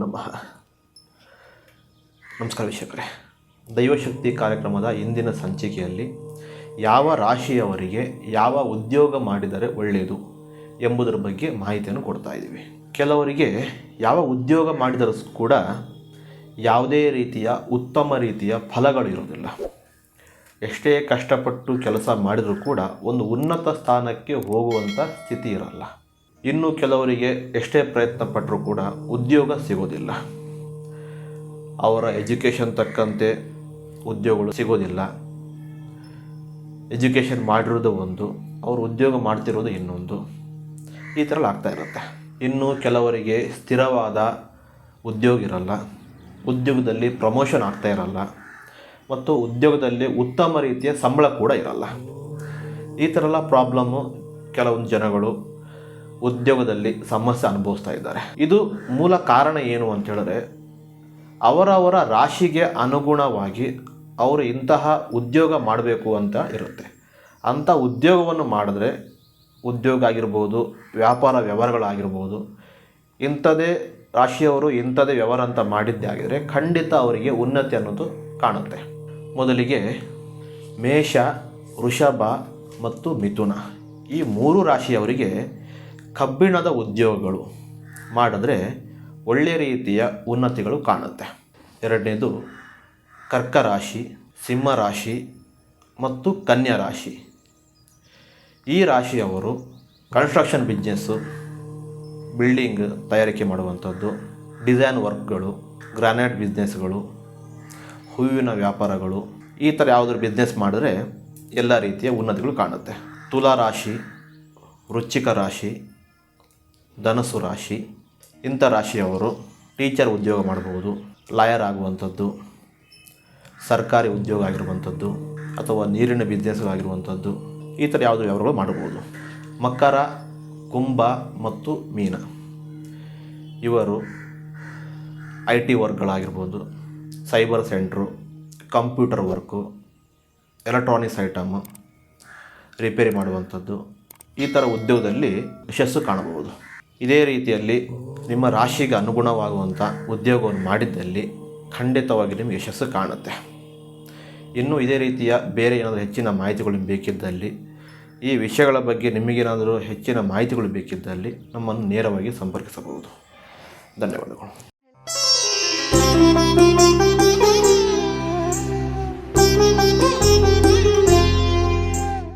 ನಮಃ. ನಮಸ್ಕಾರ ವೀಕ್ಷಕರೇ. ದೈವಶಕ್ತಿ ಕಾರ್ಯಕ್ರಮದ ಇಂದಿನ ಸಂಚಿಕೆಯಲ್ಲಿ ಯಾವ ರಾಶಿಯವರಿಗೆ ಯಾವ ಉದ್ಯೋಗ ಮಾಡಿದರೆ ಒಳ್ಳೆಯದು ಎಂಬುದರ ಬಗ್ಗೆ ಮಾಹಿತಿಯನ್ನು ಕೊಡ್ತಾ ಇದ್ದೀವಿ. ಕೆಲವರಿಗೆ ಯಾವ ಉದ್ಯೋಗ ಮಾಡಿದರೂ ಕೂಡ ಯಾವುದೇ ರೀತಿಯ ಉತ್ತಮ ರೀತಿಯ ಫಲಗಳು ಇರೋದಿಲ್ಲ ಎಷ್ಟೇ ಕಷ್ಟಪಟ್ಟು ಕೆಲಸ ಮಾಡಿದರೂ ಕೂಡ ಒಂದು ಉನ್ನತ ಸ್ಥಾನಕ್ಕೆ ಹೋಗುವಂಥ ಸ್ಥಿತಿ ಇರಲ್ಲ. ಇನ್ನು ಕೆಲವರಿಗೆ ಎಷ್ಟೇ ಪ್ರಯತ್ನ ಪಟ್ಟರೂ ಕೂಡ ಉದ್ಯೋಗ ಸಿಗೋದಿಲ್ಲ. ಅವರ ಎಜುಕೇಷನ್ ತಕ್ಕಂತೆ ಉದ್ಯೋಗಗಳು ಸಿಗೋದಿಲ್ಲ. ಎಜುಕೇಷನ್ ಮಾಡಿರೋದು ಒಂದು, ಅವರು ಉದ್ಯೋಗ ಮಾಡ್ತಿರೋದು ಇನ್ನೊಂದು. ಈ ಥರ ಆಗ್ತಾ ಇರುತ್ತೆ. ಇನ್ನು ಕೆಲವರಿಗೆ ಸ್ಥಿರವಾದ ಉದ್ಯೋಗ ಇರಲ್ಲ. ಉದ್ಯೋಗದಲ್ಲಿ ಪ್ರಮೋಷನ್ ಆಗ್ತಾ ಇರಲ್ಲ. ಮತ್ತು ಉದ್ಯೋಗದಲ್ಲಿ ಉತ್ತಮ ರೀತಿಯ ಸಂಬಳ ಕೂಡ ಇರಲ್ಲ. ಈ ಥರ ಎಲ್ಲ ಪ್ರಾಬ್ಲಮ್ಮು ಕೆಲವೊಂದು ಜನಗಳು ಉದ್ಯೋಗದಲ್ಲಿ ಸಮಸ್ಯೆ ಅನುಭವಿಸ್ತಾ ಇದ್ದಾರೆ. ಇದು ಮೂಲ ಕಾರಣ ಏನು ಅಂತ ಹೇಳಿದ್ರೆ, ಅವರವರ ರಾಶಿಗೆ ಅನುಗುಣವಾಗಿ ಅವರು ಇಂತಹ ಉದ್ಯೋಗ ಮಾಡಬೇಕು ಅಂತ ಇರುತ್ತೆ. ಅಂಥ ಉದ್ಯೋಗವನ್ನು ಮಾಡಿದ್ರೆ ಉದ್ಯೋಗ ಆಗಿರ್ಬೋದು, ವ್ಯಾಪಾರ ವ್ಯವಹಾರಗಳಾಗಿರ್ಬೋದು ಇಂಥದೇ ರಾಶಿಯವರು ಇಂಥದೇ ವ್ಯವಹಾರ ಅಂತ ಮಾಡಿದ್ದೇ ಆಗಿದರೆ ಖಂಡಿತ ಅವರಿಗೆ ಉನ್ನತಿ ಅನ್ನೋದು ಕಾಣುತ್ತೆ. ಮೊದಲಿಗೆ ಮೇಷ, ವೃಷಭ ಮತ್ತು ಮಿಥುನ ಈ ಮೂರು ರಾಶಿಯವರಿಗೆ ಕಬ್ಬಿಣದ ಉದ್ಯೋಗಗಳು ಮಾಡಿದ್ರೆ ಒಳ್ಳೆಯ ರೀತಿಯ ಉನ್ನತಿಗಳು ಕಾಣುತ್ತೆ. ಎರಡನೇದು ಕರ್ಕ ರಾಶಿ ಸಿಂಹ ರಾಶಿ ಮತ್ತು ಕನ್ಯಾ ರಾಶಿ ಈ ರಾಶಿಯವರು ಕನ್ಸ್ಟ್ರಕ್ಷನ್ ಬಿಸ್ನೆಸ್ಸು ಬಿಲ್ಡಿಂಗ್ ತಯಾರಿಕೆ ಮಾಡುವಂಥದ್ದು ಡಿಸೈನ್ ವರ್ಕ್ಗಳು ಗ್ರಾನೈಟ್ ಬಿಸ್ನೆಸ್ಗಳು ಹೂವಿನ ವ್ಯಾಪಾರಗಳು, ಈ ಥರ ಯಾವುದಾದ್ರು ಬಿಸ್ನೆಸ್ ಮಾಡಿದ್ರೆ ಎಲ್ಲ ರೀತಿಯ ಉನ್ನತಿಗಳು ಕಾಣುತ್ತೆ. ತುಲಾ ರಾಶಿ, ವೃಶ್ಚಿಕ ರಾಶಿ ಧನಸ್ಸು ರಾಶಿ. ಇಂಥ ರಾಶಿಯವರು ಟೀಚರ್ ಉದ್ಯೋಗ ಮಾಡಬಹುದು ಲಾಯರ್ ಆಗುವಂಥದ್ದು, ಸರ್ಕಾರಿ ಉದ್ಯೋಗ ಆಗಿರುವಂಥದ್ದು, ಅಥವಾ ನೀರಿನ ಬಿಸ್ನೆಸ್ ಆಗಿರುವಂಥದ್ದು, ಈ ಥರ ಯಾವುದು ವ್ಯವಹಾರಗಳು ಮಾಡಬಹುದು ಮಕರ, ಕುಂಭ ಮತ್ತು ಮೀನ. ಇವರು I T ವರ್ಕ್ಗಳಾಗಿರ್ಬೋದು, cyber centre, computer work, electronics item repair ಮಾಡುವಂಥದ್ದು, ಈ ಥರ ಉದ್ಯೋಗದಲ್ಲಿ ಯಶಸ್ಸು ಕಾಣಬಹುದು. ಇದೇ ರೀತಿಯಲ್ಲಿ ನಿಮ್ಮ ರಾಶಿಗೆ ಅನುಗುಣವಾಗುವಂಥ ಉದ್ಯೋಗವನ್ನು ಮಾಡಿದ್ದಲ್ಲಿ ಖಂಡಿತವಾಗಿ ನಿಮಗೆ ಯಶಸ್ಸು ಕಾಣುತ್ತೆ. ಇನ್ನು ಇದೇ ರೀತಿಯ ಬೇರೆ ಏನಾದರೂ ಹೆಚ್ಚಿನ ಮಾಹಿತಿಗಳು ಬೇಕಿದ್ದಲ್ಲಿ, ಈ ವಿಷಯಗಳ ಬಗ್ಗೆ ನಿಮಗೇನಾದರೂ ಹೆಚ್ಚಿನ ಮಾಹಿತಿಗಳು ಬೇಕಿದ್ದಲ್ಲಿ ನಮ್ಮನ್ನು ನೇರವಾಗಿ ಸಂಪರ್ಕಿಸಬಹುದು. ಧನ್ಯವಾದಗಳು.